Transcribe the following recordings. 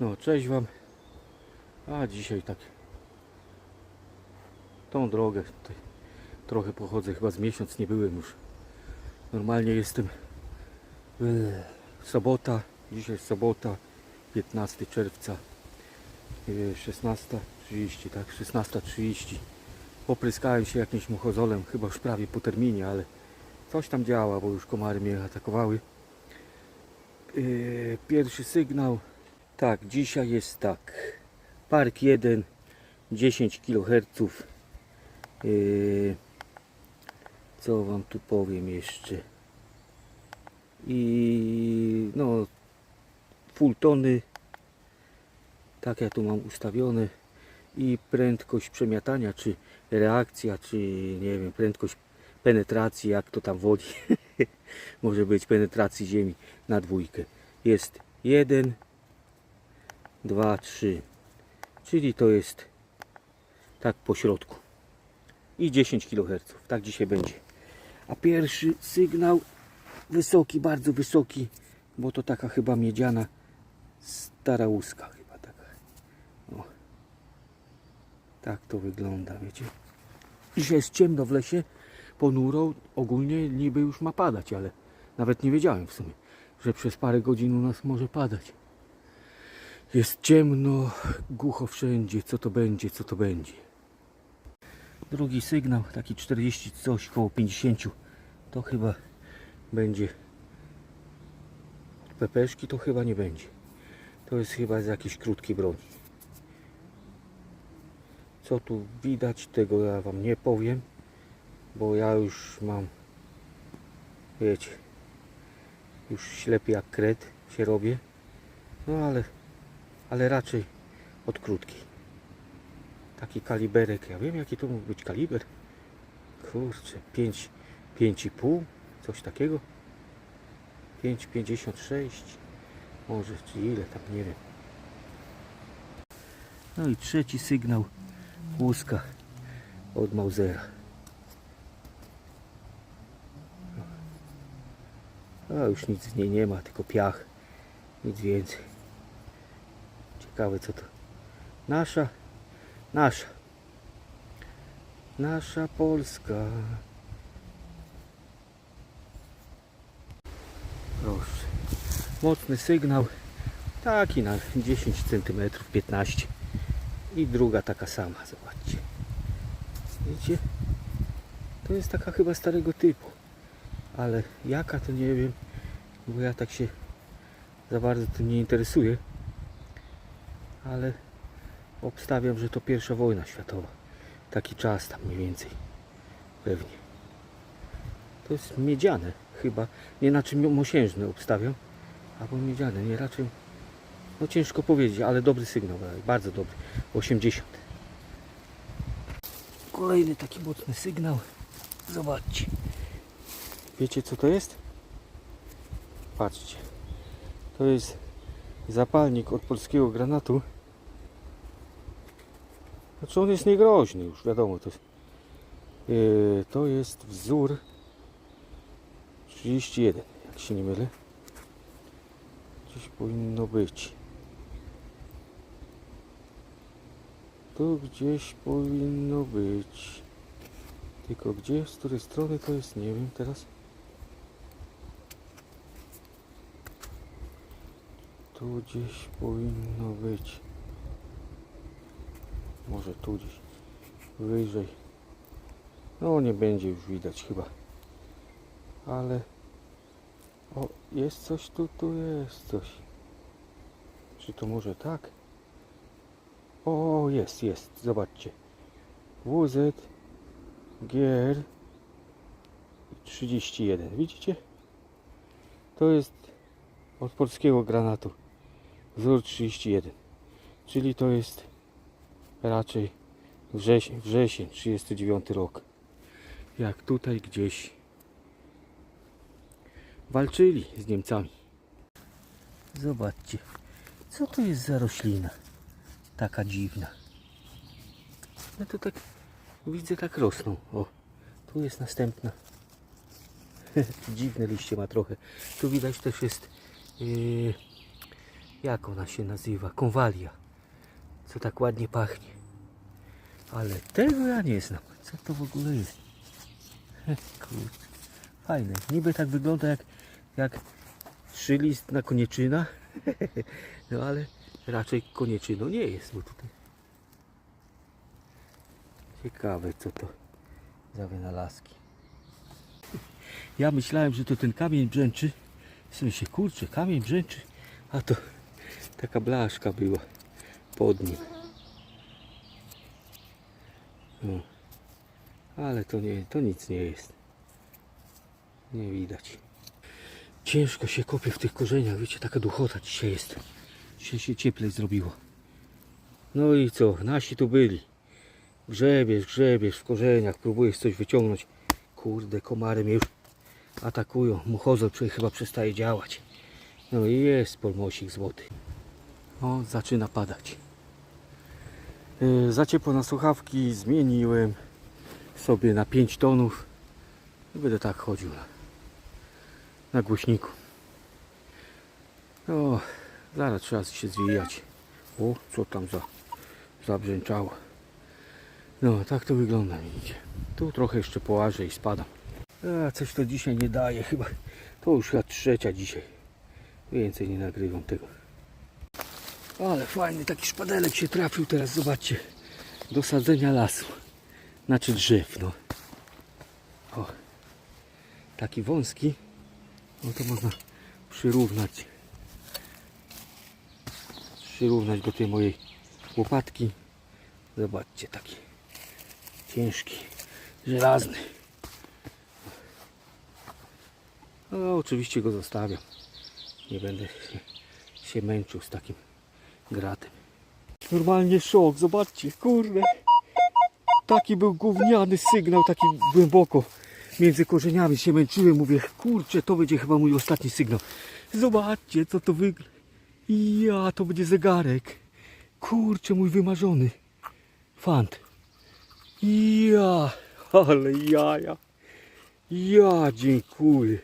No, cześć Wam. A dzisiaj tak tą drogę tutaj trochę pochodzę, chyba z miesiąc nie byłem już. Normalnie jestem e, sobota, dzisiaj sobota, 15 czerwca, e, 16.30, tak, 16.30. Popryskałem się jakimś muchozolem, chyba już prawie po terminie, ale coś tam działa, bo już komary mnie atakowały. E, Pierwszy sygnał. Tak, dzisiaj jest tak. Park 1, 10 kHz. Yy, co wam tu powiem jeszcze? I no, full tony. Tak ja tu mam ustawione. I prędkość przemiatania, czy reakcja, czy nie wiem, prędkość penetracji, jak to tam wodzi. Może być penetracji ziemi na dwójkę. Jest 1, 2, 3. Czyli to jest tak po środku. I 10 kHz. Tak dzisiaj będzie. A pierwszy sygnał wysoki, bardzo wysoki, bo to taka chyba miedziana stara łuska chyba taka. O. Tak to wygląda, wiecie. Dzisiaj jest ciemno w lesie, ponuro, ogólnie niby już ma padać, ale nawet nie wiedziałem w sumie, że przez parę godzin u nas może padać. Jest ciemno, głucho wszędzie, co to będzie, co to będzie. Drugi sygnał, taki 40 coś, koło 50, to chyba będzie pepeszki, to chyba nie będzie. To jest chyba z jakiejś krótkiej broni. Co tu widać, tego ja Wam nie powiem, bo ja już mam, wiecie, już ślepy jak kret się robię, no ale, ale raczej od krótkiej. Taki kaliberek, ja wiem jaki to mógł być kaliber. Kurczę, 5, 5,5, coś takiego. 5,56, może, czy ile tam, nie wiem. No i trzeci sygnał łuska od Mausera. A już nic z niej nie ma, tylko piach. Nic więcej. Ciekawe co to. Nasza, nasza. Nasza Polska. Proszę. Mocny sygnał. Taki na 10 cm, 15 i druga taka sama, zobaczcie. Widzicie? To jest taka chyba starego typu. Ale jaka to nie wiem, bo ja tak się za bardzo tym nie interesuję. Ale obstawiam, że to pierwsza wojna światowa. Taki czas tam mniej więcej. Pewnie. To jest miedziane chyba. Nie na czym mosiężne obstawiam. Albo miedziane, nie raczej. No ciężko powiedzieć, ale dobry sygnał, bardzo dobry. 80. Kolejny taki mocny sygnał. Zobaczcie. Wiecie co to jest? Patrzcie. To jest zapalnik od polskiego granatu. Znaczy on jest niegroźny już, wiadomo. To jest, yy, to jest wzór 31, jak się nie mylę. Gdzieś powinno być. Tu gdzieś powinno być. Tylko gdzie, z której strony to jest, nie wiem teraz. Tu gdzieś powinno być. Może tu gdzieś wyżej. No nie będzie już widać chyba. Ale o, jest coś tu, tu jest coś. Czy to może tak? O, jest, jest, zobaczcie. WZ GR 31, widzicie? To jest od polskiego granatu. Wzór 31. Czyli to jest raczej wrzesień, wrzesień 39 rok. Jak tutaj gdzieś walczyli z Niemcami. Zobaczcie, co to jest za roślina? Taka dziwna. Ja tu tak widzę, tak rosną. O, tu jest następna. Dziwne liście ma trochę. Tu widać też jest yy, Jak ona się nazywa? Konwalia. Co tak ładnie pachnie. Ale tego ja nie znam. Co to w ogóle jest? Kurczę. Fajne. Niby tak wygląda jak, jak szylist na konieczyna. No ale raczej konieczyno nie jest, bo tutaj ciekawe co to za wynalazki. Ja myślałem, że to ten kamień brzęczy. W sensie, kurczę, kamień brzęczy. A to taka blaszka była pod nim. No. Ale to nie, to nic nie jest. Nie widać. Ciężko się kopie w tych korzeniach, wiecie, taka duchota dzisiaj jest. Dzisiaj się cieplej zrobiło. No i co, nasi tu byli. Grzebiesz, grzebiesz w korzeniach, próbujesz coś wyciągnąć. Kurde, komary mnie już atakują. Muchozol prze- chyba przestaje działać. No i jest polmosik złoty. O, zaczyna padać. Yy, za ciepło na słuchawki zmieniłem sobie na 5 tonów. I będę tak chodził na, na głośniku. O, zaraz trzeba się zwijać. O, co tam za zabrzęczało. No, tak to wygląda, widzicie. Tu trochę jeszcze połażę i spadam. A, coś to dzisiaj nie daje chyba. To już chyba trzecia dzisiaj. Więcej nie nagrywam tego. Ale fajny taki szpadelek się trafił teraz, zobaczcie. Do sadzenia lasu. Znaczy drzew, no. O. Taki wąski. No to można przyrównać. Przyrównać do tej mojej łopatki. Zobaczcie, taki ciężki, żelazny. No, oczywiście go zostawiam. Nie będę się, się męczył z takim gratem. Normalnie szok, zobaczcie, kurde. Taki był gówniany sygnał, taki głęboko między korzeniami się męczyłem. Mówię, kurczę, to będzie chyba mój ostatni sygnał. Zobaczcie, co to wygląda. Ja, to będzie zegarek. Kurczę, mój wymarzony. Fant. Ja, ale jaja. Ja, dziękuję.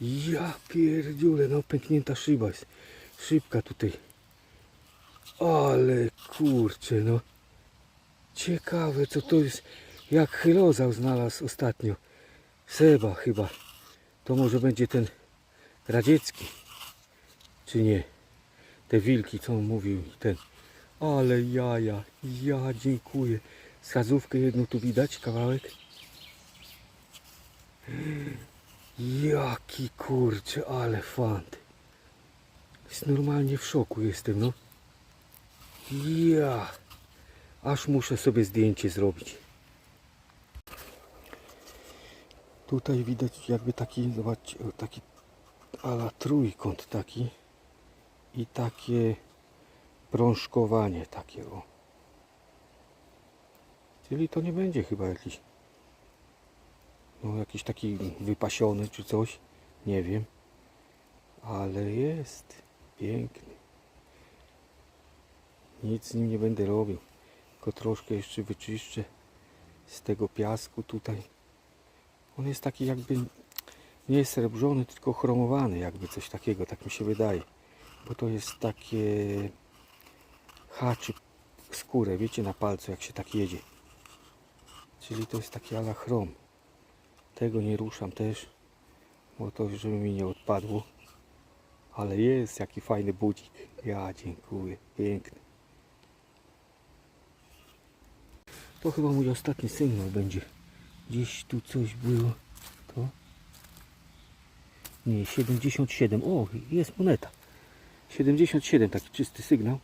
Ja pierdziule, no pęknięta szyba jest. Szybka tutaj. Ale kurczę, no. Ciekawe co to jest. Jak chylozał znalazł ostatnio. Seba chyba. To może będzie ten radziecki. Czy nie? Te wilki, co on mówił. Ten. Ale jaja. Ja dziękuję. Schadzówkę jedną tu widać, kawałek. Jaki kurczę, ale fant. Jest normalnie w szoku jestem, no. Ja. Aż muszę sobie zdjęcie zrobić. Tutaj widać jakby taki, zobaczcie, taki ala trójkąt taki i takie prążkowanie takie o. Czyli to nie będzie chyba jakiś no jakiś taki wypasiony czy coś, nie wiem. Ale jest piękny. Nic z nim nie będę robił. Tylko troszkę jeszcze wyczyszczę z tego piasku tutaj. On jest taki jakby nie jest srebrzony, tylko chromowany, jakby coś takiego, tak mi się wydaje. Bo to jest takie haczy skórę, wiecie, na palcu, jak się tak jedzie. Czyli to jest taki ala chrom. Tego nie ruszam też, bo to żeby mi nie odpadło. Ale jest jaki fajny budzik. Ja dziękuję, piękny. To chyba mój ostatni sygnał będzie. Gdzieś tu coś było. To? Nie, 77. O, jest moneta. 77, taki czysty sygnał.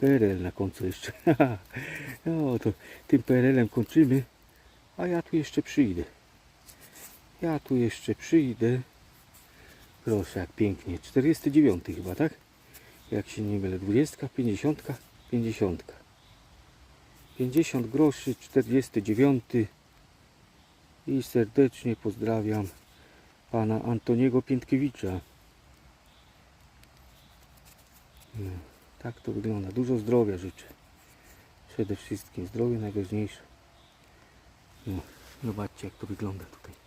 PRL na końcu jeszcze. no to tym PRL-em kończymy. A ja tu jeszcze przyjdę. Ja tu jeszcze przyjdę. Proszę, jak pięknie. 49 chyba, tak? Jak się nie mylę. 20, 50, 50. 50 groszy, 49. I serdecznie pozdrawiam pana Antoniego Piętkiewicza. No, tak to wygląda. Dużo zdrowia życzę. Przede wszystkim zdrowie najważniejsze. No, zobaczcie jak to wygląda tutaj.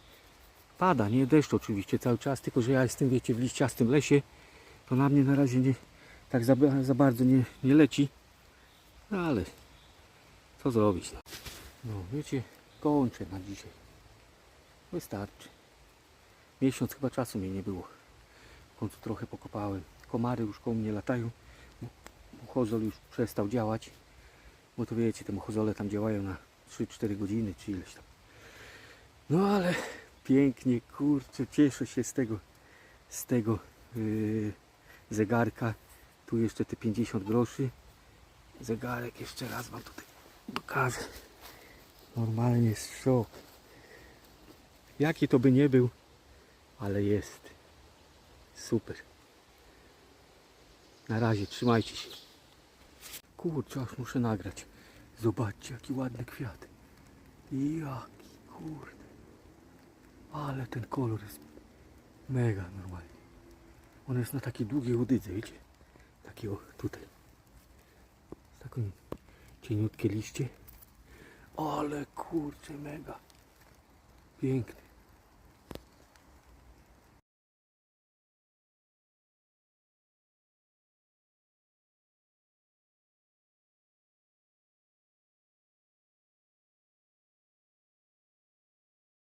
Pada, nie deszcz oczywiście cały czas, tylko że ja jestem, wiecie, w liściastym lesie to na mnie na razie nie, tak za, za bardzo nie, nie leci. No ale co zrobić? No. no wiecie, kończę na dzisiaj. Wystarczy. Miesiąc chyba czasu mnie nie było. W końcu trochę pokopałem. Komary już koło mnie latają. Muchozol już przestał działać. Bo to wiecie, te muchozole tam działają na 3-4 godziny czy ileś tam. No ale pięknie, kurczę, cieszę się z tego, z tego yy, zegarka. Tu jeszcze te 50 groszy. Zegarek jeszcze raz wam tutaj pokażę. Normalnie jest szok. Jaki to by nie był, ale jest. Super. Na razie, trzymajcie się. Kurczę, aż muszę nagrać. Zobaczcie, jaki ładny kwiat. Jaki, kurde. Ale ten kolor jest mega normalnie. On jest na takiej długiej łodydze, wiecie? Takiego tutaj. Taką cieniutkie liście. Ale kurczę, mega. Piękny.